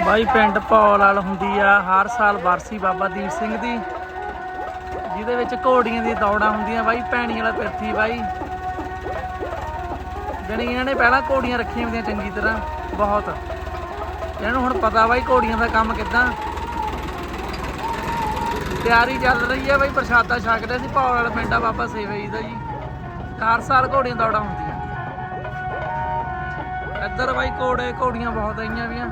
ਬਾਈ ਪਿੰਡ ਪੌਲ ਵਾਲ ਹੁੰਦੀ ਆ, ਹਰ ਸਾਲ ਵਰਸੀ ਬਾਬਾ ਦੀਪ ਸਿੰਘ ਦੀ, ਜਿਹਦੇ ਵਿੱਚ ਘੋੜੀਆਂ ਦੀ ਦੌੜਾਂ ਹੁੰਦੀਆਂ ਬਾਈ, ਭੈਣੀ ਵਾਲਾ ਪਿਰਥੀ ਬਾਈ। ਜਾਣੀ ਇਹਨਾਂ ਨੇ ਪਹਿਲਾਂ ਘੋੜੀਆਂ ਰੱਖੀਆਂ ਹੁੰਦੀਆਂ ਚੰਗੀ ਤਰ੍ਹਾਂ, ਬਹੁਤ। ਇਹਨਾਂ ਨੂੰ ਹੁਣ ਪਤਾ ਬਾਈ ਘੋੜੀਆਂ ਦਾ ਕੰਮ ਕਿੱਦਾਂ। ਤਿਆਰੀ ਚੱਲ ਰਹੀ ਹੈ ਬਾਈ, ਪ੍ਰਸ਼ਾਦਾ ਛਕਦੇ ਸੀ ਪੌਲ ਵਾਲਾ ਪਿੰਡ ਆ ਬਾਬਾ ਸੇਵਾ ਜੀ ਦਾ ਜੀ। ਹਰ ਸਾਲ ਘੋੜੀਆਂ ਦੌੜਾਂ ਹੁੰਦੀਆਂ। ਇੱਧਰ ਬਾਈ ਘੋੜੇ, ਘੋੜੀਆਂ ਬਹੁਤ ਆਈਆਂ ਵੀਆਂ।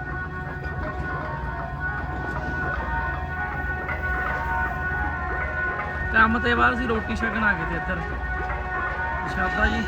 ਕੰਮ ਤੇ ਬਾਅਦ ਅਸੀਂ ਰੋਟੀ ਛਕਣ ਆ ਗਏ ਤੇ ਇੱਧਰ। ਸ਼ਾਦਾ ਜੀ।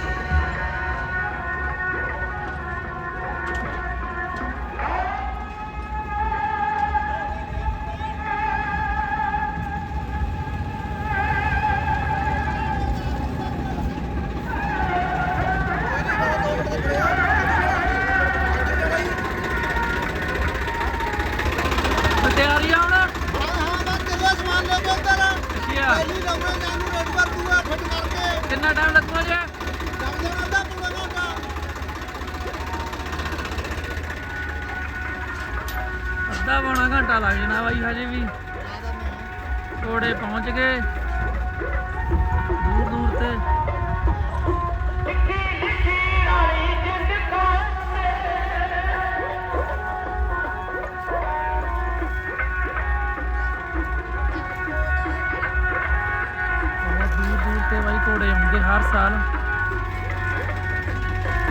ਸਾਲ।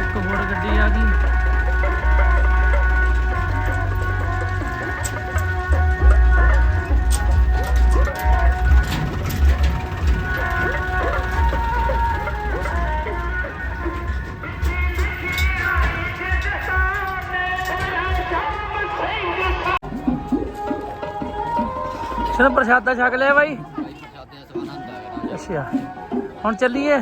ਇੱਕ ਹੋਰ ਗੱਡੀ ਆ ਗਈ। ਚਲੋ ਪ੍ਰਸ਼ਾਦਾ ਛਕ ਲਿਆ ਬਾਈ? ਅੱਛਾ। ਹੁਣ ਚੱਲੀਏ?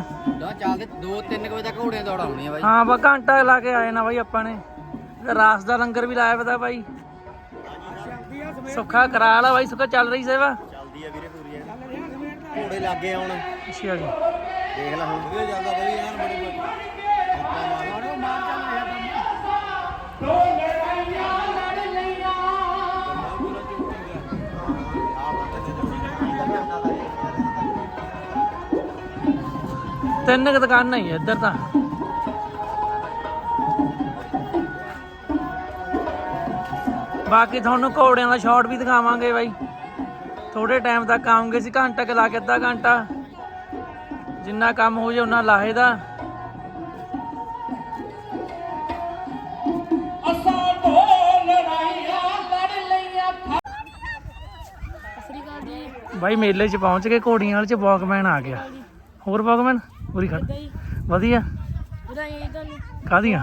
ਨਾ ਚੱਲਦੇ 2-3 ਵਜੇ ਤੱਕ ਘੋੜੀਆਂ ਦੌੜ ਆਉਣੀਆਂ ਬਾਈ। ਹਾਂ ਬਾ ਘੰਟਾ ਲਾ ਕੇ ਆਏ ਨਾ ਬਾਈ ਆਪਾਂ ਨੇ। ਤੇ ਰਾਸ ਦਾ ਲੰਗਰ ਵੀ ਲਾਇਆ ਪਤਾ ਬਾਈ। ਸੁੱਖਾ ਕਰਾ ਲਾ ਬਾਈ ਸੁੱਖਾ ਚੱਲ ਰਹੀ ਸੇਵਾ। ਚੱਲਦੀ ਆ ਵੀਰੇ ਪੂਰੀ ਐ ਘੋੜੇ ਲੱਗੇ ਆਉਣ। ਅੱਛਾ ਜੀ ਦੇਖ ਲੈ ਹੁਣ। ਵੀ ਜਾਂਦਾ ਬਈ ਯਾਰ ਬੜੇ ਆਪਾਂ ਮਾਰ। ਤਿੰਨ ਕੁ ਦੁਕਾਨਾਂ ਹੀ ਆ ਇੱਧਰ ਤਾਂ। ਬਾਕੀ ਤੁਹਾਨੂੰ ਘੋੜਿਆਂ ਦਾ ਸ਼ਾਟ ਵੀ ਦਿਖਾਵਾਂਗੇ ਬਾਈ। ਥੋੜੇ ਟਾਈਮ ਤੱਕ ਆਉਂਗੇ ਸੀ, ਘੰਟਾ ਕੁ ਲਾ ਕੇ ਅੱਧਾ ਘੰਟਾ। ਜਿੰਨਾ ਕੰਮ ਹੋ ਜੇ ਉਹਨਾਂ ਲਾਹੇ ਦਾ। ਬਾਈ ਮੇਲੇ 'ਚ ਪਹੁੰਚ ਕੇ ਘੋੜੀਆਂ ਵਾਲੇ 'ਚ ਵਾਕਮੈਨ ਆ ਗਿਆ। ਹੋਰ ਵਾਕਮੈਨ ਪੂਰੀ ਖੜ। ਵਧੀਆ। ਵਧਾਈਆਂ ਜੀ ਤੁਹਾਨੂੰ ਕਾਦੀਆਂ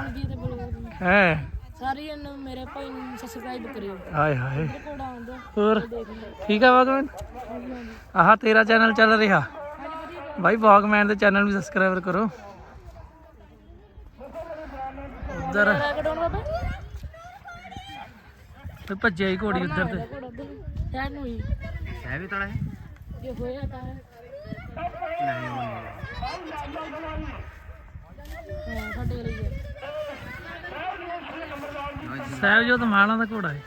ਹੈ? ਸਾਰਿਆਂ ਨੂੰ ਮੇਰੇ ਭਾਈ ਨੂੰ ਸਬਸਕ੍ਰਾਈਬ ਕਰਿਓ। ਹਾਏ ਹਾਏ। ਹੋਰ? ਠੀਕ ਆ ਵਾਕਮੈਨ ਆਹ ਤੇਰਾ ਚੈਨਲ ਚੱਲ ਰਿਹਾ। ਬਾਈ ਵਾਕਮੈਨ ਦੇ ਚੈਨਲ ਵੀ ਸਬਸਕ੍ਰਾਈਬ ਕਰੋ। ਉਧਰ। ਤੇ ਭੱਜਿਆ ਹੀ ਘੋੜੀ ਉਧਰ ਤੇ। ਨੂੰ ਹੀ। ਹੈ ਵੀ ਤੜਾ ਹੈ। ਜੇ ਹੋਇਆ ਤਾਂ। ਨਹੀਂ ਉਹ ਸਾਡੇ ਵਾਲੀ ਹੈ ਸਹਿਬਜੋਤ ਮਾਣਾ ਦਾ ਘੋੜਾ ਹੈ।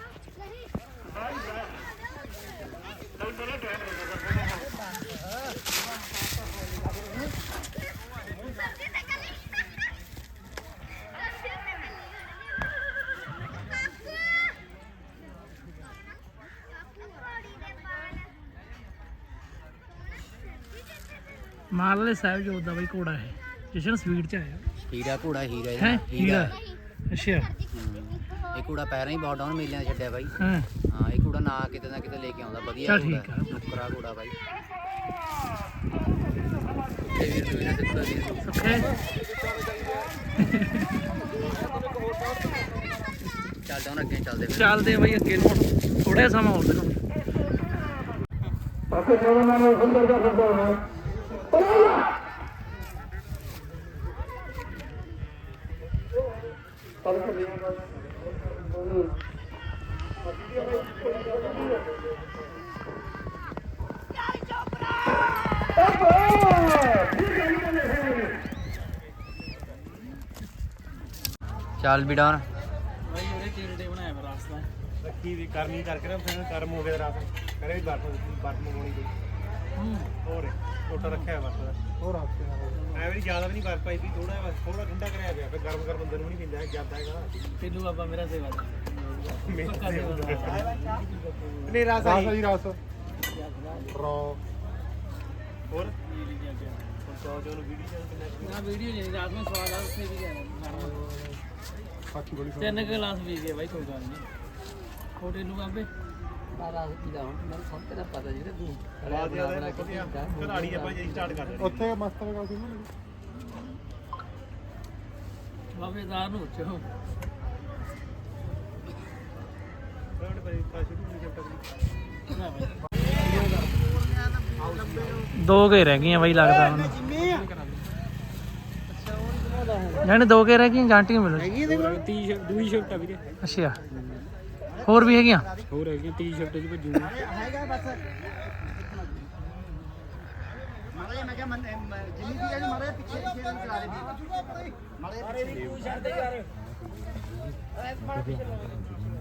ਮਾਲ ਵਾਲੇ ਸਹਿਬਜੋਤ ਦਾ ਬਈ ਘੋੜਾ ਹੈ ਜਸ਼ਨ ਸਵੀਟ ਚ ਆਇਆ। ਹੀਰਾ ਘੋੜਾ ਹੀਰਾ ਹੈ ਨਾਂ, ਹੀਰਾ। ਅੱਛਾ। ਹੂੰ। ਇਹ ਘੋੜਾ ਪੈਰਾਂ ਹੀ ਬਹੁਤ ਡਾਊਨ ਮੇਲਿਆਂ 'ਚ ਛੱਡਿਆ ਬਾਈ। ਹਾਂ। ਹਾਂ ਇਹ ਘੋੜਾ ਨਾ ਕਿਤੇ ਨਾ ਕਿਤੇ ਲੈ ਕੇ ਆਉਂਦਾ ਵਧੀਆ ਚੱਲ ਘੋੜਾ ਠੀਕ ਆ। ਨੁਕਰਾ ਘੋੜਾ ਬਾਈ। ਤੇ ਵੀਰ ਨੂੰ ਇਹਨਾਂ ਦਿੱਤਾ ਜੀ ਸੁੱਖੇ। ਚੱਲਦਾ ਹੁਣ ਅੱਗੇ ਚੱਲਦੇ ਫਿਰ। ਚੱਲਦੇ ਬਈ ਅੱਗੇ ਨੂੰ ਥੋੜਾ ਸਮਾਂ ਹੋਰ ਦੇਖੋ ਚੱਲ ਵੀ ਉਹਦੇ ਟੀਮ ਦੇ ਬਣਾਇਆ ਵਾ ਰਾਸਤਾ। ਰੱਖੀ ਵੀ ਕਰਨੀ ਕਰਕੇ ਨਾ ਫਿਰ ਕਰਮ ਹੋ ਗਿਆ ਰਾਤ ਕਰੇ ਵੀ ਬਰਫ ਬਰਫ ਮੰਗਾਉਣੀ ਕੋਈ। ਹੋਰ ਟੋਟਾ ਰੱਖਿਆ ਦਾ। ਹੋਰ ਐ ਵੀ ਜ਼ਿਆਦਾ ਵੀ ਨਹੀਂ ਬਰਫ ਪਾਈ ਵੀ ਥੋੜਾ ਬਸ ਥੋੜਾ ਠੰਡਾ ਕਰਿਆ ਪਿਆ ਫਿਰ ਗਰਮ ਗਰਮ ਬੰਦੇ ਨੂੰ ਨਹੀਂ ਪੀਂਦਾ ਜਾਂਦਾ ਹੈਗਾ। ਤੈਨੂੰ ਬਾਬਾ ਮੇਰਾ ਸੇਵਾ ਪੱਕਾ ਨਹੀਂ ਰਸ ਆਈ। ਰਸ ਰੋ ਹੋਰ ਚੋ ਚੋ ਨੂੰ ਵੀਡੀਓ ਕਿੰਨਾ ਨਾ ਵੀਡੀਓ ਨਹੀਂ ਰਾਤ ਨੂੰ ਸਵਾਦ ਆ ਉੱਥੇ ਵੀ ਗਿਆ ਬਾਕੀ ਬੜੀ ਤਿੰਨ ਕੁ ਗਲਾਸ ਪੀ ਗਏ ਬਾਈ ਕੋਈ ਗੱਲ ਨਹੀਂ। ਛੋਟੇ ਨੂੰ ਬਾਬੇ? ਸਾਰਾ ਪੀਦਾ ਹੁਣ? ਮੈਨੂੰ ਸਭ ਤੇਰਾ ਪਤਾ ਜਿਹੜਾ ਤੂੰ ਬਾਅਦ ਜ਼ਿਆਦਾ ਵਧੀਆ। ਘਰਾੜੀ ਆਪਾਂ ਜਿਹੜੀ ਸਟਾਰਟ ਕਰ ਦੇਣੀ ਉੱਥੇ ਮਸਤ ਲਗਾ ਸੀ ਨਾ। ਬਾਬੇ ਦਾਰ ਨੂੰ ਉੱਚੋ ਉਹਨੇ ਪਰੀ ਤਾਂ ਸ਼ੁਰੂ ਨਹੀਂ ਚੈਪਟਰ ਦੋ ਕੇ ਰਹਿ ਗਈਆਂ ਬਾਈ ਲੱਗਦਾ ਹੁਣ ਜਾਨੇ ਦੋ ਕੇ ਰਹਿ ਗਈਆਂ ਗਾਂਟੀਆਂ ਮਿਲੋ। ਹੈਗੀ ਇਹਦੇ ਕੋਲ ਟੀ ਦੂਈ ਸ਼ਿਫਟ ਆ ਵੀਰੇ। ਅੱਛਾ। ਹੋਰ ਵੀ ਹੈਗੀਆਂ? ਹੋਰ ਹੈਗੀ ਟੀ ਸ਼ਿਫਟ ਚ ਭੱਜੂ।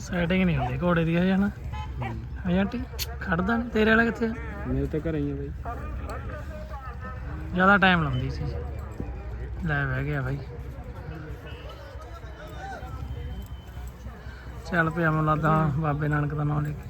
ਸੈਟਿੰਗ ਨਹੀਂ ਹੁੰਦੀ ਘੋੜੇ ਦੀ ਹਜੇ ਨਾ? ਹਾਂ। ਆਂਟੀ ਖੜਦਾ ਨੀ? ਤੇਰੇ ਵਾਲਾ ਕਿੱਥੇ ਮੇਰੇ ਤਾਂ ਘਰੇ ਹੀ ਆ ਬਾਈ। ਜ਼ਿਆਦਾ ਟਾਈਮ ਲਾਉਂਦੀ ਸੀ। ਲੈ ਬਹਿ ਗਿਆ ਭਾਈ ਚੱਲ ਪਿਆ ਮੈਨੂੰ ਲੱਗਦਾ ਬਾਬੇ ਨਾਨਕ ਦਾ ਨਾਮ ਲੈ ਕੇ।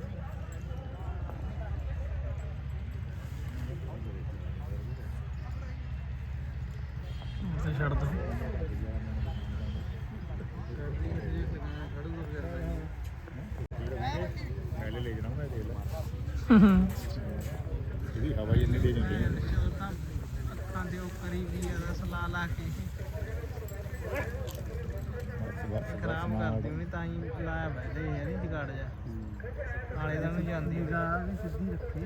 ਛੱਡ ਦੋ। ਪਹਿਲੇ ਲੈ ਜਾਣਾ ਮੈਂ ਦੇ ਲੈ ਇਹਦੀ ਹਵਾ ਹੀ ਇੰਨੀ ਤੇਜ਼ ਹੁੰਦੀ ਹੈ। ਅੱਖਾਂ ਦੇ ਉੱਪਰ ਹੀ ਵੀ ਰਸ ਲਾ ਲਾ ਕੇ ਖਰਾਬ ਕਰਦੀ ਉਹਨੇ ਤਾਂ ਹੀ ਲਾਇਆ ਬੈਠੇ ਯਾਰ ਇਹ ਜਗਾੜ ਜਾ। ਨਾਲੇ ਦਾ ਨੂੰ ਜਾਂਦੀ ਗਾ ਵੀ ਸਿੱਧੀ ਰੱਖੀ।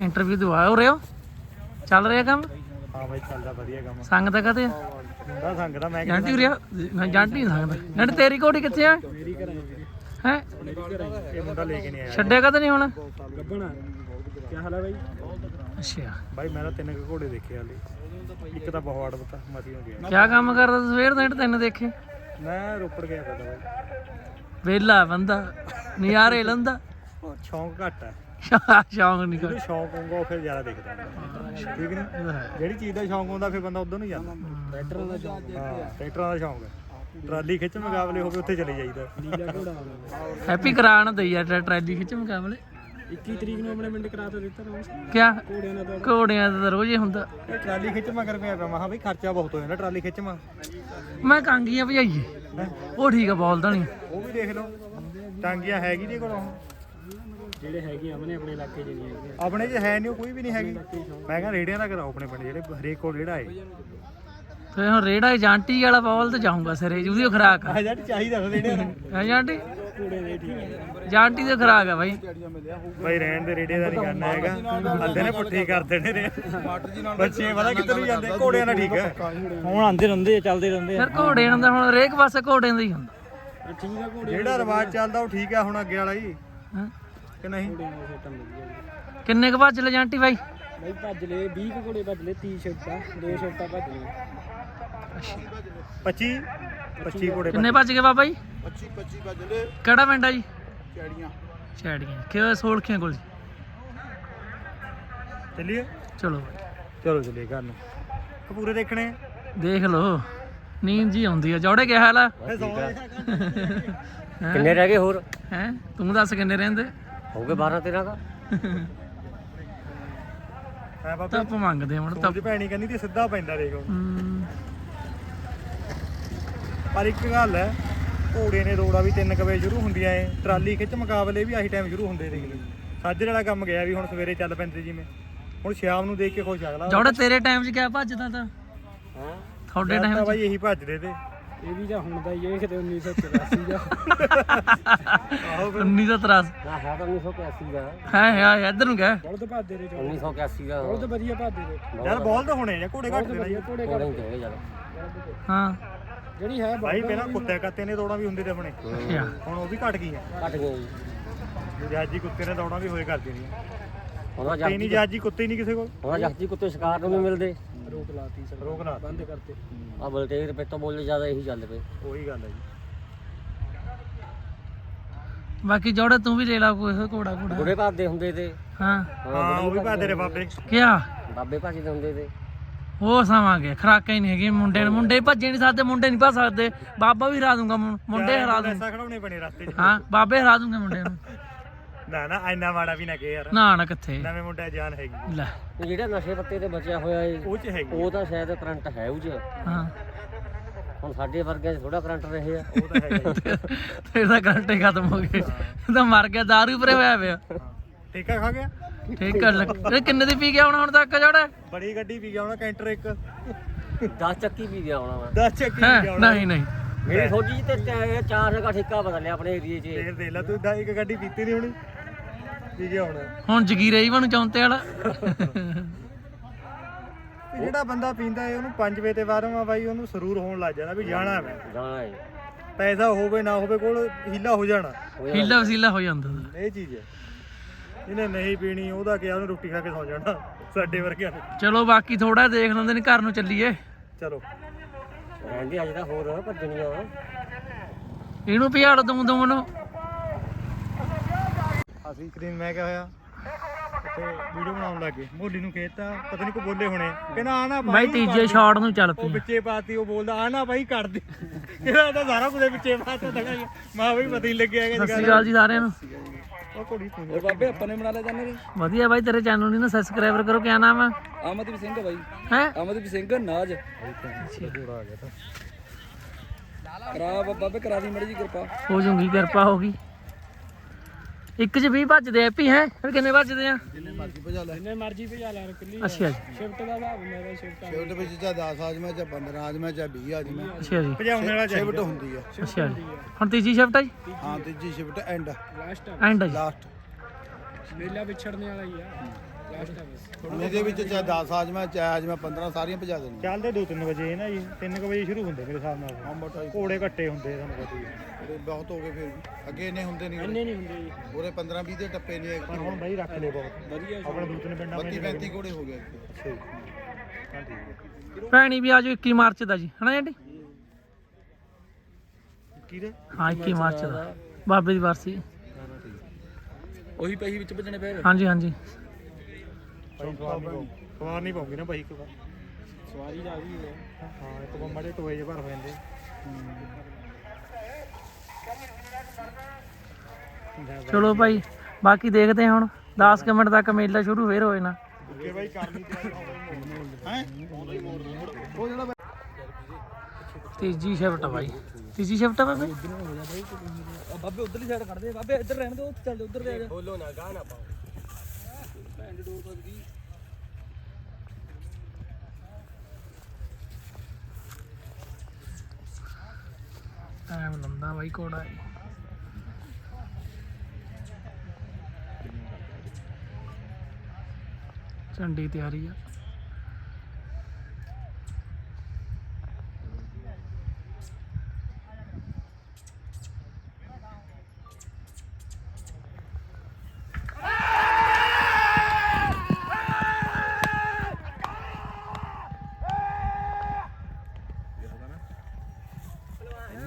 ਇੰਟਰਵਿਊ ਦਵਾ ਹੋ ਰਹੇ ਹੋ? ਚੱਲ ਰਿਹਾ ਕੰਮ? ਹਾਂ ਬਾਈ ਚੱਲਦਾ ਵਧੀਆ ਕੰਮ। ਸੰਗ ਤਾਂ ਕਦੇ ਮੁੰਡਾ ਸੰਗਦਾ ਮੈਂ ਜਾਂਟੀ ਮੈਂ ਜਾਂਟੀ ਨਹੀਂ ਸੰਗਦਾ। ਜੰਟ ਤੇਰੀ ਕੋਟੀ ਕਿੱਥੇ ਆ? ਮੇਰੀ ਘਰਾਂ ਹੈ? ਇਹ ਮੁੰਡਾ ਲੈ ਕੇ ਨਹੀਂ ਆਇਆ। ਛੱਡਿਆ ਕਦੇ ਨਹੀਂ ਹੁਣ? ਗੱਬਣਾ ਕੀ ਹਾਲ ਹੈ ਬਾਈ? ਅੱਛਾ। ਬਾਈ ਮੈਂ ਤਾਂ ਤਿੰਨ ਕੁ ਘੋੜੇ ਦੇਖੇ ਹਾਲੇ। ਇੱਕ ਤਾਂ ਬਹੁਤ ਅੜਬਤਾ ਮਤੀ ਹੋ ਗਿਆ। ਕਿਆ ਕੰਮ ਕਰਦਾ ਤੂੰ ਸਵੇਰ ਦਾ ਤੈਨੂੰ ਦੇਖੇ? ਮੈਂ ਰੋਪੜ ਗਿਆ ਤਾਂ ਬਾਈ। ਵੇਲਾ ਬੰਦਾ ਨਜ਼ਾਰੇ ਲੰਦਾ। ਸ਼ੌਂਕ ਘੱਟ ਹੈ। ਸ਼ੌਂਕ ਨਹੀਂ ਕਰ ਜਿਹਨੂੰ ਸ਼ੌਂਕ ਹੋਊਗਾ ਉਹ ਫਿਰ ਜ਼ਿਆਦਾ ਦਿਖਦਾ। ਹੁੰਦਾ। ਠੀਕ ਨਹੀਂ? ਜਿਹੜੀ ਚੀਜ਼ ਦਾ ਸ਼ੌਂਕ ਹੁੰਦਾ ਫਿਰ ਬੰਦਾ ਉਧਰ ਨੂੰ ਜਾਂਦਾ। ਟਰੈਕਟਰਾਂ ਦਾ ਸ਼ੌਂਕ। ਹਾਂ ਟਰੈਕਟਰਾਂ ਦਾ ਸ਼ੌਂਕ ਹੈ। ਟਰਾਲੀ ਖਿੱਚ ਮੁਕਾਬਲੇ ਹੋਵੇ ਉੱਥੇ ਚਲੇ ਜਾਈਦਾ। ਨੀਲਾ ਘੋੜਾ। ਹੈਪੀ ਕਰਾਣ ਦਈ ਆ ਟਰੈਲੀ ਖਿੱਚ ਮੁਕਾਬਲੇ। 21 ਤਰੀਕ ਨੂੰ ਆਪਣੇ ਪਿੰਡ ਕਰਾ ਤਾ ਦਿੱਤਾ ਰੋਜ਼ ਕਿਆ? ਘੋੜਿਆਂ ਦਾ ਘੋੜਿਆਂ ਦਾ ਤਾਂ ਰੋਜ਼ ਹੀ ਹੁੰਦਾ। ਇਹ ਟਰਾਲੀ ਖਿੱਚ ਮਗਰ ਪਿਆ ਪਿਆ। ਮਹਾ ਬਈ ਖਰਚਾ ਬਹੁਤ ਹੋ ਜਾਂਦਾ ਟਰਾਲੀ ਖਿੱਚ ਮਾ। ਮੈਂ ਕਾਂਗੀਆਂ ਭਜਾਈਏ। ਉਹ ਠੀਕ ਆ ਬੋਲਦਾ ਨਹੀਂ ਉਹ ਵੀ ਦੇਖ ਲਓ। ਟਾਂਗੀਆਂ ਹੈਗੀ ਜੀ ਕੋਲੋਂ। ਜਿਹੜੇ ਹੈਗੇ ਆਪਣੇ ਆਪਣੇ ਇਲਾਕੇ 'ਚ ਨਹੀਂ ਹੈਗੇ। ਆਪਣੇ 'ਚ ਹੈ ਨਹੀਂ ਕੋਈ ਵੀ ਨਹੀਂ ਹੈਗੀ। ਮੈਂ ਕਹਿੰਦਾ ਰੇੜਿਆਂ ਦਾ ਕਰਾਓ ਆਪਣੇ ਪਿੰਡ ਜਿਹੜੇ ਹਰੇਕ ਕੋਲ ਰੇੜਾ ਏ। ਤੇ ਹੁਣ ਰੇੜਾ ਜਾਂਟੀ ਵਾਲਾ ਬੋਲ ਤੇ ਜਾਊਂਗਾ ਸਿਰੇ ਉਹਦੀ ਖਰਾਕ ਆ। ਆ ਜੱਟ ਚਾਹੀਦਾ ਰੇੜੇ ਹੈ ਜਾਂਟੀ? ਜਾਂਟੀ ਦੀ ਖਰਾਕ ਆ ਬਾਈ। ਬਾਈ ਰਹਿਣ ਦੇ ਰੇੜੇ ਦਾ ਨਹੀਂ ਕਰਨਾ ਹੈਗਾ। ਅੱਧੇ ਨੇ ਪੁੱਠੀ ਕਰ ਦੇਣੇ ਨੇ। ਬੱਚੇ ਪਤਾ ਕਿੱਧਰ ਨੂੰ ਜਾਂਦੇ ਘੋੜਿਆਂ ਨਾਲ ਠੀਕ ਹੈ ਹੁਣ ਆਂਦੇ ਰਹਿੰਦੇ ਚੱਲਦੇ ਰਹਿੰਦੇ ਫਿਰ ਘੋੜੇ ਹੁੰਦਾ ਹੁਣ ਹਰੇਕ ਪਾਸੇ ਘੋੜਿਆਂ ਦਾ ਹੀ ਹੁੰਦਾ। ਜਿਹੜਾ ਰਿਵਾਜ ਚੱਲਦਾ ਉਹ ਠੀਕ ਆ ਹੁਣ ਅੱਗੇ ਵਾਲਾ ਹੀ ਹੈਂ? ਕਿ ਨਹੀਂ? ਕਿੰਨੇ ਕੁ ਭੱਜ ਲੈ ਜਾਂਟੀ ਬਾਈ? ਬਈ ਭੱਜ ਲਏ 20 ਕੁ ਘੋੜੇ ਭੱਜ ਲਏ 30 ਸ਼ਿਫਟਾਂ ਦੋ ਸ਼ਿਫਟਾਂ ਭੱਜ ਲਏ 25 25 ਘੋੜੇ ਕਿੰਨੇ ਭੱਜ ਗਏ ਬਾਬਾ ਜੀ? 25 25 ਵੱਜਦੇ ਕਿਹੜਾ ਪਿੰਡ ਆ ਜੀ? ਚੜੀਆਂ। ਛੇੜੀਆਂ ਕਿ ਸੋਲਖੀਆਂ ਕੋਲ ਜੀ? ਚੱਲੀਏ? ਚਲੋ ਬਾਈ। ਚਲੋ ਚੱਲੀਏ ਘਰ ਨੂੰ। ਕਪੂਰੇ ਦੇਖਣੇ? ਦੇਖ ਲਓ। ਨੀਂਦ ਜੀ ਆਉਂਦੀ ਆ। ਜੋੜੇ ਕੀ ਹਾਲ ਆ? ਕਿੰਨੇ ਰਹਿ ਗਏ ਹੋਰ? ਹੈ? ਤੂੰ ਦੱਸ ਕਿੰਨੇ ਰਹਿੰਦੇ? ਹੋ ਗਏ 12 13 ਦਾ? ਹੈ। ਬਾਬਾ। ਤਪ ਮੰਗਦੇ ਹੁਣ ਤਪ ਤੂੰ ਭੈਣੀ ਕਹਿੰਦੀ ਤੇ ਸਿੱਧਾ ਪੈਂਦਾ ਦੇਖ ਹੁਣ। ਹਮ, ਪਰ ਇੱਕ ਗੱਲ ਹੈ ਘੋੜੇ ਨੇ ਰੋੜਾ ਵੀ 3 ਵਜੇ ਸ਼ੁਰੂ ਹੁੰਦੀਆਂ ਏ। ਟਰਾਲੀ ਖਿੱਚ ਮੁਕਾਬਲੇ ਵੀ ਆਹੀ ਟਾਈਮ ਸ਼ੁਰੂ ਹੁੰਦੇ ਦੇਖ ਲਈ ਸਾਜਰੇ ਵਾਲਾ ਕੰਮ ਗਿਆ ਵੀ ਹੁਣ ਸਵੇਰੇ ਚੱਲ ਪੈਂਦੇ ਜਿਵੇਂ ਹੁਣ ਸ਼ਾਮ ਨੂੰ ਦੇਖ ਕੇ ਖੁਸ਼ ਅਗਲਾ। ਜੋੜੇ ਤੇਰੇ ਟਾਈਮ 'ਚ ਕਿਆ ਭੱਜਦਾ ਤਾਂ। ਹਾਂ। ਤੁਹਾਡੇ ਤਾਂ ਟਾਈਮ 'ਚ। ਬਾਈ ਇਹੀ ਭੱਜਦੇ ਤੇ। ਇਹ ਵੀ ਜਾਂ ਹੁਣ ਦਾ ਹੀ ਇਹ ਕਿਤੇ 1984 ਦਾ। ਆਹੋ ਫਿਰ। 1983 ਨਾ ਹੈ ਤਾਂ 1981 ਦਾ। ਹੈ ਹੈ ਇੱਧਰ ਨੂੰ ਗਏ ਬਹੁਤ ਭੱਜਦੇ ਰਹੇ ਚੋਂ। 1981 ਦਾ। ਬਹੁਤ ਵਧੀਆ ਭੱਜਦੇ ਰਹੇ ਯਾਰ ਬੋਲ ਤਾਂ ਹੋਣੇ ਜਾਂ ਘੋੜੇ ਘੱਟ ਦੇ ਵਧੀਆ ਘੋੜੇ ਕੋੜੇ ਹੀ ਚਾਹੀਦੇ ਜਦ ਹਾਂ। ਜਿਹੜੀ ਹੈ ਬਾਈ ਪਹਿਲਾਂ ਕੁੱਤੇ ਕੱਤੇ ਨੇ ਦੌੜਾਂ ਵੀ ਹੁੰਦੇ ਤੇ ਆਪਣੇ ਅੱਛਾ। ਹੁਣ ਉਹ ਵੀ ਘਟ ਗਈਆਂ। ਘਟ ਗਏ ਜੀ। ਜਾਜੀ ਕੁੱਤੇ ਨੇ ਦੌੜਾਂ ਵੀ ਹੋਏ ਕਰਦੀ ਨਹੀਂ ਉਹਨਾਂ ਤੇ ਜੱਜੀ ਨਹੀਂ ਜਾਜੀ ਕੁੱਤੇ ਹੀ ਨਹੀਂ ਕਿਸੇ ਕੋਲ। ਉਹਨਾਂ ਜੱਜੀ ਕੁੱਤੇ ਸ਼ਿਕਾਰ ਨੂੰ ਮਿਲਦੇ। ਰੋਕ ਲਾਤੀ ਸਰ ਰੋਕ ਬੰਦ ਕਰਤੇ। ਆ ਬਲਟੇਰ ਪੇ ਤੋਂ ਬੋਲੇ ਜ਼ਿਆਦਾ ਇਹੀ ਚੱਲ ਪਏ। ਉਹੀ ਗੱਲ ਹੈ ਜੀ। ਬਾਕੀ ਜੋੜੇ ਤੂੰ ਵੀ ਲੈ ਲਾ ਕੋਈ ਘੋੜਾ ਘੋੜਾ। ਬੁੜੇ ਭਾਦੇ ਹੁੰਦੇ ਤੇ। ਹਾਂ। ਹਾਂ ਉਹ ਵੀ ਭਾਦੇ ਰੇ ਬਾਬੇ। ਕਿਆ? ਬਾਬੇ ਭਾਜੀ ਹੁੰਦੇ ਤੇ। ਉਹ ਸਮਾਂਗੇ ਖਰਾਕਾਂ ਹੀ ਨਹੀਂ ਹੈਗੀ ਮੁੰਡੇ ਨੂੰ ਮੁੰਡੇ ਭੱਜੇ ਨਹੀਂ ਸਕਦੇ ਮੁੰਡੇ ਨਹੀਂ ਭੱਜ ਸਕਦੇ। ਬਾਬਾ ਵੀ ਹਰਾ ਦੂੰਗਾ ਮੁੰ- ਮੁੰਡੇ ਹਰਾ ਦੂੰ ਐਸਾ ਖੜਾਉਣੇ ਬਣੇ ਰਸਤੇ 'ਚ। ਹਾਂ ਬਾਬੇ ਹਰਾ ਦੂੰਗੇ ਮੁੰਡੇ ਨੂੰ। ਨਾ ਨਾ ਇੰਨਾ ਮਾੜਾ ਵੀ ਨਾ ਕੇ ਯਾਰ। ਨਾ ਨਾ ਕਿੱਥੇ? ਨਵੇਂ ਮੁੰਡਾ ਜਾਨ ਹੈਗੀ। ਲੈ। ਇਹ ਜਿਹੜਾ ਨਸ਼ੇ ਪੱਤੇ ਤੇ ਬਚਿਆ ਹੋਇਆ ਏ ਉਹ 'ਚ ਹੈਗੀ। ਉਹ ਤਾਂ ਸ਼ਾਇਦ ਕਰੰਟ ਹੈ ਉਹ ਚ। ਹਾਂ। ਹੁਣ ਸਾਡੇ ਵਰਗਿਆਂ 'ਚ ਥੋੜਾ ਕਰੰਟ ਰਹੇ ਆ। ਉਹ ਤਾਂ ਹੈਗਾ ਜੀ। ਤੇਰਾ ਤਾਂ ਘੰਟੇ ਹੀ ਖਤਮ ਹੋ ਗਏ ਇਹ ਤਾਂ ਮਰ ਗਿਆ ਦਾਰੂ ਪਰੇ ਹੋਇਆ ਪਿਆ। ਠੇਕਾ ਖਾ ਗਿਆ? ਠੀਕ ਕਰ ਲੱਗ ਇਹ ਕਿੰਨੇ ਦੀ ਪੀ ਗਿਆ ਹੁਣ ਹੁਣ ਤੱਕ ਜੋੜਾ? ਬੜੀ ਗੱਡੀ ਪੀ ਗਿਆ ਹੋਣਾ ਕੈਂਟਰ ਇੱਕ। 10 ਚੱਕੀ ਵੀ ਗਿਆ ਹੋਣਾ ਵਾ। 10 ਚੱਕੀ ਪੀ ਗਿਆ ਹੈਂ? ਹੋਣਾ। ਨਹੀਂ ਨਹੀਂ। ਮੇਰੀ ਫੌਜੀ ਤੇ ਤੇ ਚਾਰ ਜਗ੍ਹਾ ਠੇਕਾ ਬਦਲਿਆ ਆਪਣੇ ਏਰੀਏ 'ਚ। ਫੇਰ ਦੇਖ ਲੈ ਤੂੰ ਦਾ ਇੱਕ ਗੱਡੀ ਪੀਤੀ ਨਹੀਂ ਹੋਣੀ। ਹੋਣਾ? ਹੁਣ ਜਗੀਰੇ ਹੀ ਬਣੂ ਚੌਂਤੇ ਵਾਲਾ। ਤੇ ਜਿਹੜਾ ਬੰਦਾ ਪੀਂਦਾ ਏ ਉਹਨੂੰ 5 ਵਜੇ ਤੇ ਬਾਅਦੋਂ ਆ ਬਾਈ ਉਹਨੂੰ ਸਰੂਰ ਹੋਣ ਲੱਗ ਜਾਣਾ ਵੀ ਜਾਣਾ ਮੈਂ। ਜਾਣਾ ਏ ਪੈਸਾ ਹੋਵੇ ਨਾ ਹੋਵੇ ਕੋਲ ਹੀਲਾ ਹੋ ਜਾਣਾ। ਹੀਲਾ ਵਸੀਲਾ ਹੋ ਜਾਂਦਾ। ਇਹ ਚੀਜ਼ ਹੈ। ਇਹਨੇ ਨਹੀਂ ਪੀਣੀ ਉਹਦਾ ਕਿਹਾ ਉਹਨੇ ਰੋਟੀ ਖਾ ਕੇ ਸੌ ਜਾਣਾ ਸਾਡੇ ਵਰਗਿਆਂ ਨੇ। ਚਲੋ ਬਾਕੀ ਥੋੜਾ ਦੇਖ ਲੈਂਦੇ ਨੇ ਘਰ ਨੂੰ ਚੱਲੀਏ। ਚਲੋ। ਰਹਿੰਦੇ ਅੱਜ ਤਾਂ ਹੋਰ ਭੱਜਣੀਆਂ ਇਹਨੂੰ ਪਿਆੜ ਦੂੰ ਦੂੰ ਨੂੰ ਅਸੀਂ ਕਰੀਮ ਮੈਂ ਕਿਹਾ ਹੋਇਆ ਤੇ ਵੀਡੀਓ ਬਣਾਉਣ ਲੱਗੇ। ਮੋਲੀ ਨੂੰ ਕਹਿਤਾ ਪਤਾ ਨਹੀਂ ਕੋ ਬੋਲੇ ਹੋਣੇ। ਕਹਿੰਦਾ ਆ ਨਾ ਬਾਈ ਤੀਜੇ ਸ਼ਾਟ ਨੂੰ ਚੱਲ ਉਹ ਪਈ ਵਿੱਚੇ ਪਾਤੀ ਉਹ ਬੋਲਦਾ ਆ ਨਾ ਬਾਈ ਕੱਢ ਦੇ। ਇਹਦਾ ਤਾਂ ਸਾਰਾ ਕੁਝ ਵਿੱਚੇ ਪਾਤਾ ਦਗਾ ਮਾਂ ਵੀ ਪਤਾ ਹੀ ਲੱਗਿਆ ਹੈਗਾ ਸਤਿ ਸ਼੍ਰੀ ਅਕਾਲ ਜੀ ਸਾਰਿਆਂ ਨੂੰ। ਉਹ ਕੁੜੀ ਤੂੰ। ਹੋਰ ਬਾਬੇ ਆਪਾਂ ਨੇ ਬਣਾ ਲਿਆ ਚੈਨਲ ਵਧੀਆ ਬਾਈ ਤੇਰੇ ਚੈਨਲ ਨੂੰ ਨਾ ਸਬਸਕ੍ਰਾਈਬਰ ਕਰੋ ਕਿਆ ਨਾਮ ਹੈ ਅਮਨਦੀਪ ਸਿੰਘ ਬਾਈ। ਹੈ? ਅਮਨਦੀਪ ਸਿੰਘ ਨਾਜ। ਕਰਾ ਬਾਬੇ ਕਰਾ ਦੀ ਮੜੀ ਜੀ ਕਿਰਪਾ। ਹੋ ਜੂਗੀ ਕਿਰਪਾ ਹੋ ਗਈ। ਇੱਕ ਚ 20 ਭੱਜਦੇ ਐਪੀ ਹੈ? ਫਿਰ ਕਿੰਨੇ ਭੱਜਦੇ ਆ? ਜਿੰਨੇ ਮਰਜ਼ੀ ਭਜਾ ਲੈ। ਜਿੰਨੇ ਮਰਜ਼ੀ ਭਜਾ ਲੈ ਕਿੱਲੀ ਅੱਛਾ ਜੀ। ਸ਼ਿਫਟ ਦਾ ਹਿਸਾਬ ਮੇਰਾ ਸ਼ਿਫਟ ਆ ਛਿਵਟ ਵਿੱਚ ਚਾ 10 ਆਜਮਾ ਚਾ 15 ਆਜਮਾ ਚਾ 20 ਆਜਮਾ ਅੱਛਾ ਜੀ। ਭਜਾਉਣ ਵਾਲਾ ਚਾਹੀਦਾ। ਹੁੰਦੀ ਆ। ਅੱਛਾ ਜੀ। ਹੁਣ ਤੀਜੀ ਸ਼ਿਫਟ ਹੈ ਜੀ? ਹਾਂ ਤੀਜੀ ਸ਼ਿਫਟ ਐਂਡ ਲਾਸਟ ਐਂਡ ਹੈ ਜੀ। ਲਾਸਟ ਮੇਲਾ ਵਿਛੜਨੇ ਵਾਲਾ ਹੀ ਆ ਆ। ਇਹਦੇ ਵਿੱਚ ਚਾ 10 ਆਜਮਾ ਚਾ ਆਜਮਾ 15 ਸਾਰੀਆਂ ਭਜਾ ਦੇਣੀਆਂ। ਚੱਲਦੇ 2-3 ਵਜੇ ਨਾ ਜੀ 3 ਵਜੇ ਸ਼ੁਰੂ ਹੁੰਦੇ ਮੇਰੇ ਹਿਸਾਬ ਨਾਲ। ਹਾਂ ਬਟਾ ਘੋੜੇ ਘੱਟੇ ਹੁੰਦੇ ਤੁਹਾਨੂੰ ਪਤਾ ਹੀ ਹੈ। ਇਹ ਬਹੁਤ ਹੋ ਗਏ ਫਿਰ। ਵੀ। ਅੱਗੇ ਇੰਨੇ ਹੁੰਦੇ ਨਹੀਂ। ਇੰਨੇ ਨਹੀਂ ਹੁੰਦੇ ਜੀ। ਪੂਰੇ 15 20 ਦੇ ਟੱਪੇ ਨਹੀਂ ਪਰ ਹੁਣ ਬਾਈ ਰੱਖ ਲਏ ਬਹੁਤ। ਵਧੀਆ ਆਪਣੇ ਦੋ ਤਿੰਨ ਪਿੰਡਾਂ 32 ਵਿੱਚ 35 ਘੋੜੇ ਹੋ ਗਏ। ਇੱਥੇ। ਹਾਂ ਠੀਕ ਹੈ। ਭੈਣੀ ਵੀ ਆਜੋ 21 ਮਾਰਚ ਦਾ ਜੀ। ਹਨਾ ਜੀ ਕਿਹਦੇ ਹਾਂ 21 ਮਾਰਚ ਦਾ। ਬਾਬੇ ਦੀ ਵਾਰਸੀ। ਉਹੀ ਪੈਸੇ ਵਿੱਚ ਭਜਣੇ ਪਏ ਹਾਂਜੀ ਹਾਂਜੀ। ਭਾਈ ਸਵਾਰ ਨਹੀਂ ਪਾਉ ਸਵਾਰ ਨਹੀਂ ਪਾਉਂਗੀ ਨਾ ਭਾਈ ਇੱਕ ਵਾਰ। ਸਵਾਰੀ ਦਾ ਵੀ ਹੈ। ਹਾਂ ਇੱਕ ਵਾਰ ਮਾੜੇ ਟੋਏ ਜਿਹੇ ਭਰ ਹੋ ਜਾਂਦੇ। ਚਲੋ ਭਾਈ ਬਾਕੀ ਦੇਖਦੇ ਹਾਂ ਹੁਣ। 10 ਕੁ ਮਿੰਟ ਤੱਕ ਮੇਲਾ ਸ਼ੁਰੂ ਫੇਰ ਹੋਏ ਨਾ ਕਿ ਭਾਈ ਕਰਨੀ ਹੈਂ? ਤੀਜੀ ਸ਼ਿਫਟ ਬਾਈ। ਤੀਜੀ ਸ਼ਿਫਟ ਆ ਬਾਬੇ? ਬਾਬੇ ਉਧਰਲੀ ਸਾਈਡ ਖੜਦੇ ਬਾਬੇ ਇੱਧਰ ਰਹਿਣ ਦਿਓ ਚੱਲ ਉਧਰ ਦੇ ਆ ਜਾ। ਬੋਲੋ ਨਾ ਐਂਡ ਡੋਰ ਬੰਦੀ ਟਾਈਮ ਲੰਦਾ ਬਾਈ ਕੋੜਾ ਝੰਡੀ ਤਿਆਰੀ ਆ।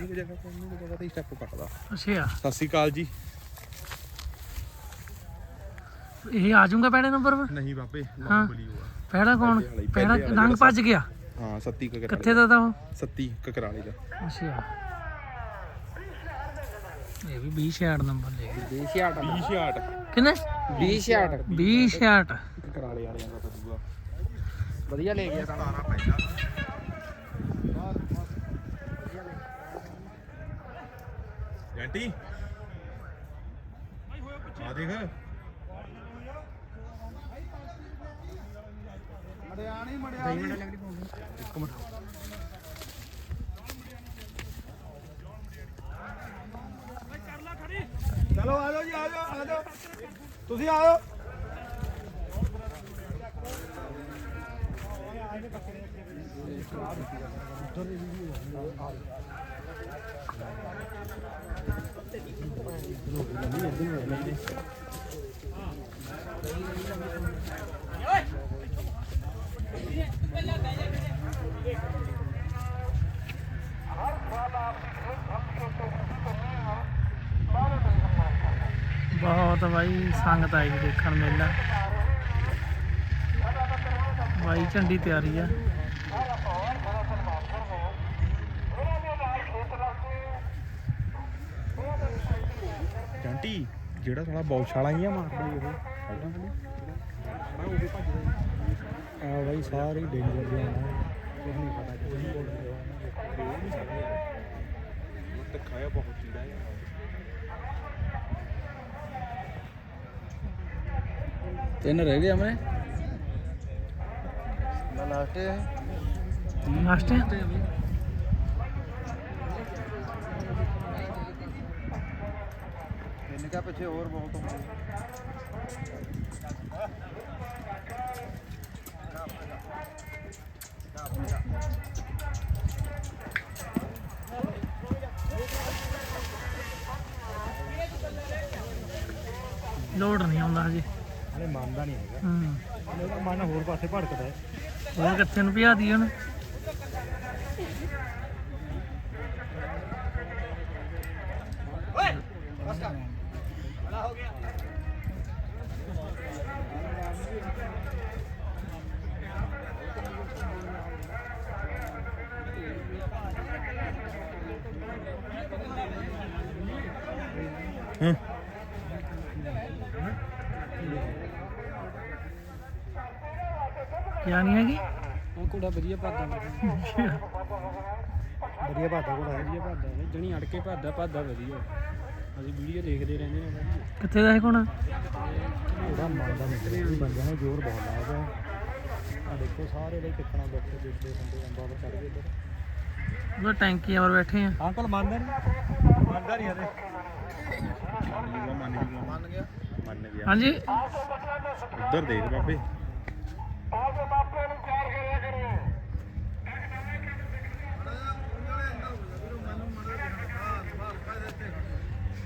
ਕੁ ਜਗ੍ਹਾ ਤੇ ਕੁ ਜਗ੍ਹਾ ਤੇ ਸਟੈਪ ਕੱਟਦਾ। ਅੱਛਾ। ਸਤਿ ਸ਼੍ਰੀ ਅਕਾਲ ਜੀ। ਇਹ ਆ ਜਾਊਗਾ ਪਹਿਲੇ ਨੰਬਰ ਪਰ ਨਹੀਂ ਬਾਬੇ ਹਾਂ। ਬਲੀ ਹੋਆ ਪਹਿਲਾ ਕੌਣ? ਪਹਿਲੇ ਵਾਲਾ ਹੀ, ਪਹਿਲਾ ਪਹਿਲੇ ਵਾਲਾ ਨੰਗ ਭੱਜ ਗਿਆ। ਹਾਂ ਸੱਤੀ ਕਕਰਾਲੇ ਕਿੱਥੇ ਦਾ ਤਾ ਉਹ? ਸੱਤੀ ਕਕਰਾਲੇ ਦਾ। ਅੱਛਾ। ਇਹ ਵੀ 20 66 ਨੰਬਰ ਲੈ ਗਿਆ 20 66 ਕਿੰਨੇ? 20 ਛਿਆਟ 20 66 ਕਕਰਾਲੇ ਵਾਲਿਆਂ ਦਾ ਤਾਂ ਦੂਆ। ਵਧੀਆ ਲੈ ਗਿਆ ਤਾਂ। 17 ਪੈਂਦਾ। ਜੰਟੀ ਆ ਦੇਖ ਮੜਿਆ ਨਹੀਂ ਮੜਿਆ ਇੱਕ ਮਿੰਟ ਚਲੋ ਆ ਜਾਓ ਜੀ ਆ ਜਾਓ ਆ ਜਾਓ ਤੁਸੀਂ ਆਓ ਬਹੁਤ ਬਾਈ ਸੰਗਤ ਆਈ ਦੇਖਣ ਮੇਲਾ। ਬਾਈ ਝੰਡੀ ਤਿਆਰੀ ਆ ਜੰਟੀ ਜਿਹੜਾ ਸਾਲਾ ਬੌਸ਼ਾਲਾ ਹੀ ਆ ਮਾਰਦਾ ਭੱਜਦਾ ਆ ਬਾਈ ਸਾਰੇ ਡੇਂਜਰ ਦੇ ਆ। ਕੁਝ ਨਹੀਂ ਪਤਾ ਕੁਝ ਨਹੀਂ ਬੋਲਦੇ ਤੇ ਖਾਇਆ ਬਹੁਤ ਚੀੜਾ ਹੈ ਤਿੰਨ ਰਹਿ ਗਏ ਮੈਂ ਨਾ ਲਾਸਟੇ ਲਾਸਟ ਇੰਨੇ ਕਾ ਪਿੱਛੇ ਹੋਰ ਬਹੁਤ ਲੋਡ ਨਹੀਂ ਆਉਂਦਾ ਹਜੇ। ਹਲੇ ਮੰਨਦਾ ਨਹੀਂ ਹੈਗਾ। ਹੂੰ। ਮਨ ਹੋਰ ਪਾਸੇ ਭੜਕਦਾ ਹੈ। ਹੋਰ ਕਿੱਥੇ ਨੂੰ ਭਜਾ ਦੀ ਉਹਨੂੰ? ਕਿਆ ਨਹੀਂ ਹੈਗੀ ਉਹ ਕੁੜਾ ਵਧੀਆ ਭੱਜਦਾ ਵਧੀਆ ਭੱਜਦਾ ਕੁੜਾ। ਵਧੀਆ ਭੱਜਦਾ ਹੈ ਜਣੀ ਅੜ ਕੇ ਭੱਜਦਾ ਭੱਜਦਾ ਵਧੀਆ। ਅਸੀਂ ਵੀਡੀਓ ਦੇਖਦੇ ਰਹਿੰਦੇ ਨੇ। ਵਧੀਆ ਕਿੱਥੇ ਦਾ ਹੈ ਕੋਣ? ਉਹਦਾ ਮੰਨਦਾ ਨਹੀਂ ਬੰਦਿਆਂ ਨੇ ਜ਼ੋਰ ਬਹੁਤ ਲਾਇਆ ਆ ਦੇਖੋ ਸਾਰੇ ਦੇ ਕਿੱਕਣਾ ਬੈਠੇ ਦੇਖਦੇ ਹੁੰਦੇ ਅੰਬਾਂ ਪਰ ਚੜ ਗਏ ਇੱਧਰ। ਉਹ ਟੈਂਕੀਆਂ ਪਰ ਬੈਠੇ ਆ। ਅੰਕਲ ਮੰਨਦਾ ਨਹੀਂ ਮੰਨਦਾ ਨਹੀਂ ਹਲੇ ਮੰਨ ਗਿਆ ਮੰਨ ਗਿਆ ਮੰਨ ਗਿਆ ਹਾਂਜੀ। ਉੱਧਰ ਦੇਖ ਬਾਬੇ।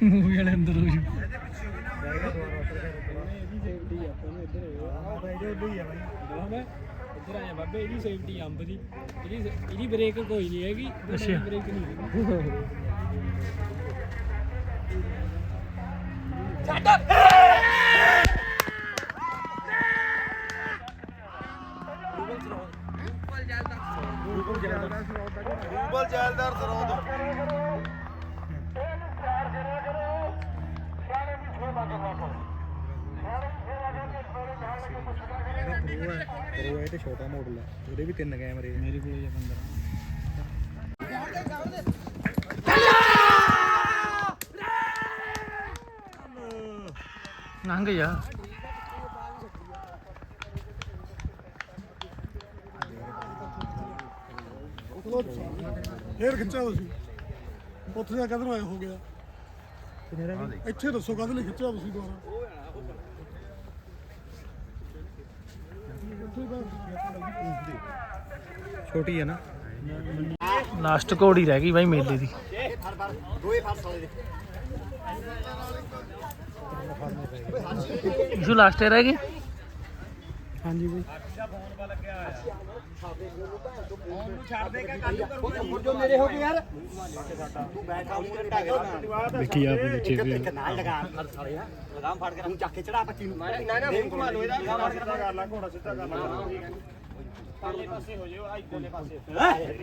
ਮੂਵੀ ਵਾਲੇ ਅੰਦਰ ਹੋ ਜੂ ਇੱਧਰ ਆਇਆ ਬਾਬੇ ਇਹਦੀ ਸੇਫਟੀ ਅੰਬ ਦੀ। ਇਹਦੀ ਇਹਦੀ ਬ੍ਰੇਕ ਕੋਈ ਨਹੀਂ ਹੈਗੀ। ਅੱਛਾ। ਬ੍ਰੇਕ ਨਹੀਂ ਹੈਗੀ ਗੂਗਲ ਜੈਲਦਾਰ ਸਰੋਤ ਕਰੋ ਇਹ ਤੇ ਛੋਟਾ ਮਾਡਲ ਹੈ, ਉਹਦੇ ਵੀ ਤਿੰਨ ਕੈਮਰੇ ਮੇਰੇ ਕੋਲ ਜਾਂ 15 ਲੰਘ ਜਾ ਫੇਰ ਖਿੱਚੋ ਤੁਸੀਂ। ਉੱਥੇ ਜਾ ਕਦੋਂ ਆਏ ਹੋ ਗਿਆ। ਇੱਥੇ ਦੱਸੋ ਕਦ ਲਈ ਖਿੱਚਿਆ ਤੁਸੀਂ ਦੁਆਰਾ ਛੋਟੀ ਹੈ ਨਾ। ਲਾਸਟ ਘੋੜੀ ਰਹਿ ਗਈ ਬਾਈ ਮੇਲੇ ਦੀ। ਇਸ਼ੂ ਲਾਸਟ ਤੇ ਰਹਿ ਗਈ ਹਾਂਜੀ ਬਈ ਜੋ। ਮੇਰੇ ਹੋ ਗਏ ਯਾਰ ਤੂੰ ਬੈਠ ਆ ਉਹ ਟੱਗ ਦੇਖੀ ਆਪ ਬੱਚੇ ਵੀ ਨਾਲ ਲਗਾ ਫੜ ਸਾਲੇ ਨਾ ਲਗਾਮ ਫੜ ਕੇ ਤੂੰ ਚੱਕ ਕੇ ਚੜਾ 25 ਨੂੰ ਨਾ ਨਾ ਮੂੰਹ ਘੁਮਾ ਲੋ ਇਹਦਾ ਕਰ ਲਾ ਘੋੜਾ ਸਿੱਧਾ ਕਰ ਲਾ ਪਰਲੇ ਪਾਸੇ ਹੋ ਜਾਓ ਇਧਰਲੇ ਪਾਸੇ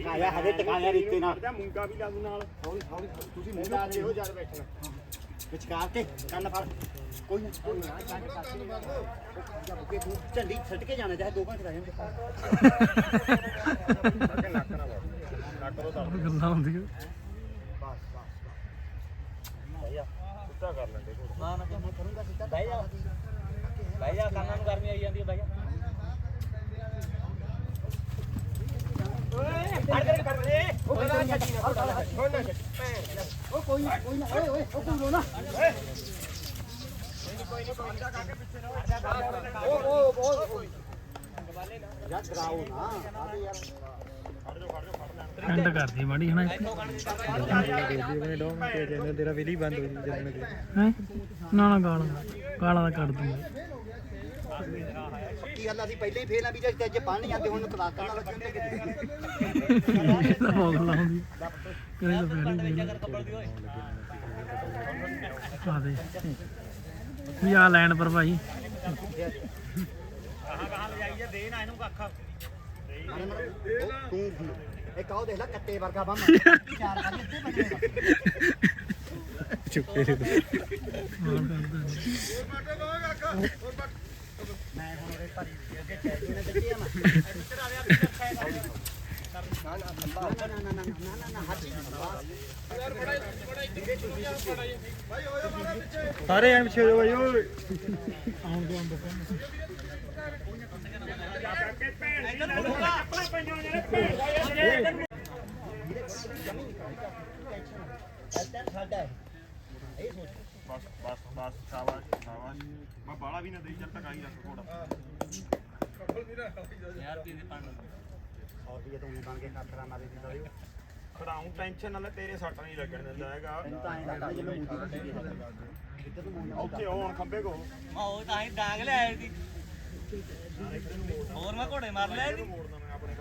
ਆਇਆ ਹਜੇ ਟਿਕਾਇਆ ਰਿੱਤੇ ਨਾਲ ਮੁੰਗਾ ਵੀ ਲਾ ਦੂ ਨਾਲ। ਹੌਲੀ ਹੌਲੀ ਤੁਸੀਂ ਮੂੰਹ ਲਾ ਇਹੋ ਜਦ ਬੈਠਣਾ। ਵਿਚਕਾਰ ਕੇ ਕੰਨ ਫੜ। ਕੋਈ ਨਾ ਕੋਈ ਨਾ ਕੰਨ ਫੜ ਕੇ। ਝੰਡੀ ਛੱਡ ਕੇ ਜਾਣਾ ਚਾਹੇ 2 ਘੰਟੇ ਰਹਿ ਜਾਂਦੇ। ਨੱਕ ਨਾ ਵੜ ਨੱਕ ਤੋਂ ਦਰਦ ਗੱਲਾਂ ਹੁੰਦੀਆਂ ਸਿੱਧਾ ਕਰ ਲੈਂਦੇ ਘੋੜਾ। ਨਾ ਨਾ ਮੈਂ ਕਰੂੰਗਾ ਸਿੱਧਾ। ਬਹਿ ਜਾ। ਬਹਿ ਜਾ ਕੰਨਾਂ ਨੂੰ ਗਰਮੀ ਆਈ ਜਾਂਦੀ ਹੈ ਬਹਿ ਜਾ ਉਹ ਕੋਈ ਨਾ ਕੋਈ ਨਾ ਓਏ ਓਏ ਉਹ ਕੋਈ ਰੋਣਾ ਉਹ ਉਹ ਉਹ ਯਾਰ ਡਰਾਓ ਨਾ ਆਦੇ ਯਾਰ ਐਂਡ ਕਰਦੀ ਮਾੜੀ ਹਨਾ ਆਪਣੇ ਡੋਮ ਤੇਰਾ ਵੀਲੀ ਬੰਦ ਹੋ? ਜੂ ਜਦ ਮੈਂ ਹੈ ਨਾ ਨਾ, ਗਾਲਾਂ। ਗਾਲਾਂ ਦਾ ਕੱਢ ਦੂੰਗਾ। ਕੀ ਗੱਲ ਅਸੀਂ ਪਹਿਲਾਂ ਹੀ ਫੇਲ ਆ ਵੀ ਜੇ ਅੱਜ ਪੜ੍ਹ ਨਹੀਂ ਜਾਂਦੇ ਹੁਣ ਕਲਾਸ ਕਰਨ ਲੱਗੇ ਹੁੰਦੇ ਕਿਤੇ ਇਹ ਤਾਂ ਮੌਕ ਲਾਉਂਦੀ ਕਰੇ ਤਾਂ ਪਹਿਲੇ ਹੀ ਦੇ ਵੀ ਆ ਲੈਣ ਪਰ ਭਾਈ? ਤੂੰ ਇੱਕ ਆਓ ਦੇਖ ਲੈ ਕੱਟੇ ਵਰਗਾ ਬੰਮ ਚਾਰ ਪੰਜ ਇੱਥੇ ਬੱਜੇ ਚੁੱਪੇ ਦੇ ਹੋਰ ਕਰਦਾ ਨੀ। ਮੈਂ ਹੁਣ ਉਹਦੇ ਭਰੀ ਅੱਗੇ ਚਾਹੀਦੀ ਨੇ ਦਿੱਤੀ ਆ ਮੈਂ ਨਾ ਨਾ ਨਾ ਨਾ ਨਾ ਨਾ ਨਾ ਹੱਥੀ ਸਾਰੇ ਐਂ ਪਿੱਛੇ ਹੋ ਜਾਓ ਬਾਈ, ਓਏ। ਇੱਧਰ ਸਾਡਾ ਇਹ ਸੋਚ ਬਸ ਬਸ ਬਸ ਸ਼ਾਬਾਸ਼ ਸ਼ਾਬਾਸ਼ ਮੈਂ ਬਾਲਾ ਵੀ ਨਾ ਦੇਈ ਜਦ ਤੱਕ ਆਈ ਰੱਖ ਘੋੜਾ ਔਰ ਵੀ ਤੂੰ ਬਣ ਕੇ ਕਾਤਰਾ ਮਾਰੇ ਦੀ ਦਲਿਓ ਖੜਾਉਂ ਟੈਨਸ਼ਨ ਨਾਲ ਤੇਰੇ ਸੱਟ ਨਹੀਂ ਲੱਗਣ ਦਿੰਦਾ ਹੈਗਾ ਤਾਂ ਐਂ ਲੱਗਦਾ ਜਿਵੇਂ ਮੁੰਡੀ ਦੀ ਕਿੱਧਰ ਨੂੰ ਮੁੰਡਾ ਉੱਥੇ ਆਉਣ ਖੰਬੇ ਕੋ ਉਹ ਤਾਂ ਹੀ ਡਾਂਗ ਲਿਆਏ ਸੀ ਹੋਰ ਮੈਂ ਘੋੜੇ ਮਾਰ ਲਿਆ ਸੀ ਮੋੜਨਾ ਮੈਂ ਆਪਣੇ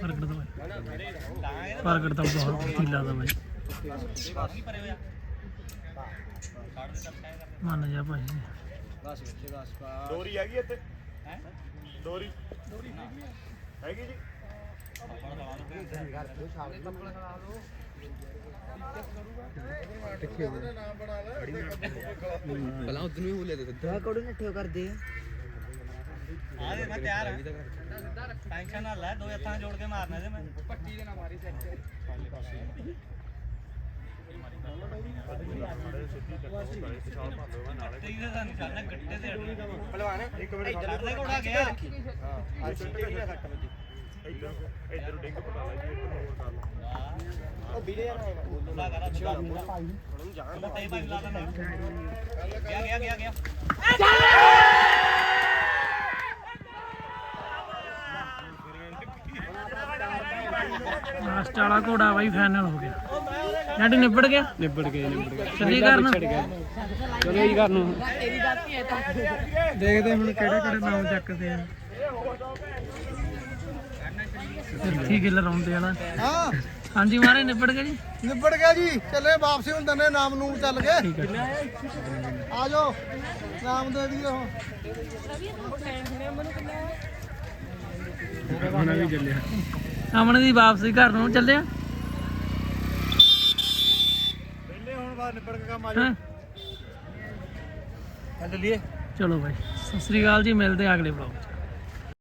ਪ੍ਰਗਟ ਦਾ ਪ੍ਰਗਟ ਦਾ ਬਹੁਤ ਕੀਲਾ ਦਾ ਬਾਈ ਬਾਕੀ ਪਰੇ ਹੋਇਆ ਮੰਨ ਜਾ ਭਾਈ। ਦੋਰੀ ਹੈਗੀ ਇੱਥੇ? ਹੈ? ਦੋਰੀ ਹੈਗੀ ਜੀ? ਆ ਦੇ ਮੈਂ ਤਿਆਰ ਹਾਂ ਟੈਨਸ਼ਨ ਨਾ ਲੈ ਦੋ ਹੱਥਾਂ ਜੋੜ ਕੇ ਮਾਰਨਾ ਜੇ ਮੈਂ। ਪੱਟੀ ਦੇ ਨਾ ਮਾਰੀ ਦੇ ਤਾਂ ਨਿਸ਼ਾਨਾ ਗੱਟੇ ਤੇ ਅੜੀ ਪਹਿਲਵਾਨ ਇੱਕ ਮਿੰਟ ਚੜਦੇ ਘੋੜਾ ਗਿਆ ਹਾਂ ਅੱਜ ਸਿੱਟੇ ਕਿਹੜਾ ਸੱਟ ਵੱਜੀ ਇੱਧਰ ਇੱਧਰ ਡਿੱਗ ਪਟਾ ਲੈ ਜੀ। ਇੱਧਰ ਹੋਰ ਕਰ ਲਾ ਉਹ ਵੀਰੇ ਯਾਰ ਬੁਲਾ ਕਰਾ ਬੁਲਾ ਹੁਣ ਜਾਣ ਤੇ ਭਾਈ ਲਾ ਲੈਣਾ ਗਿਆ ਗਿਆ ਗਿਆ ਗਿਆ ਲਾਸਟ ਵਾਲਾ ਘੋੜਾ ਬਾਈ ਫਾਈਨਲ ਹੋ ਗਿਆ। ਡੈਡੀ ਨਿਬੜ ਗਿਆ? ਨਿਬੜ ਗਏ ਨਿਬੜ ਗਏ ਚੱਲੀ ਕਰਨ ਚਲੋ ਹੀ ਕਰ ਨੂੰ ਤੇਰੀ ਗਲਤੀ ਹੈ ਤਾਂ ਦੇਖਦੇ ਹੁਣ ਕਿਹੜੇ ਕਿਹੜੇ ਨਾਮ ਚੱਕਦੇ ਆ। ਤਿਰਥੀ ਗਿੱਲ ਰੌਂਦੇ ਵਾਲਾ ਹਾਂ। ਹਾਂਜੀ ਮਾਰੇ ਨਿਬੜ ਗਿਆ ਜੀ? ਨਿਬੜ ਗਿਆ ਜੀ। ਚੱਲੇ ਵਾਪਸੀ ਹੁਣ ਦਨੇ ਨਾਮ ਨੂੰ ਚੱਲ ਗਏ। ਠੀਕ ਆ। ਜਾਓ। ਨਾਮ ਦੇ ਹੁਣ ਹੁਣ ਵੀ ਚੱਲਿਆ। ਸਾਹਮਣੇ ਦੀ ਵਾਪਸੀ ਘਰ ਨੂੰ ਚੱਲਿਆ ਪਹਿਲੇ ਹੁਣ ਬਾਅਦ ਨਿਬੜ ਕੇ ਕੰਮ ਆ ਹਾਂ? ਚੱਲ ਲਈਏ ਚਲੋ ਬਾਈ। ਸਤਿ ਸ੍ਰੀ ਅਕਾਲ ਜੀ ਮਿਲਦੇ ਆ ਅਗਲੇ ਵਲੌਗ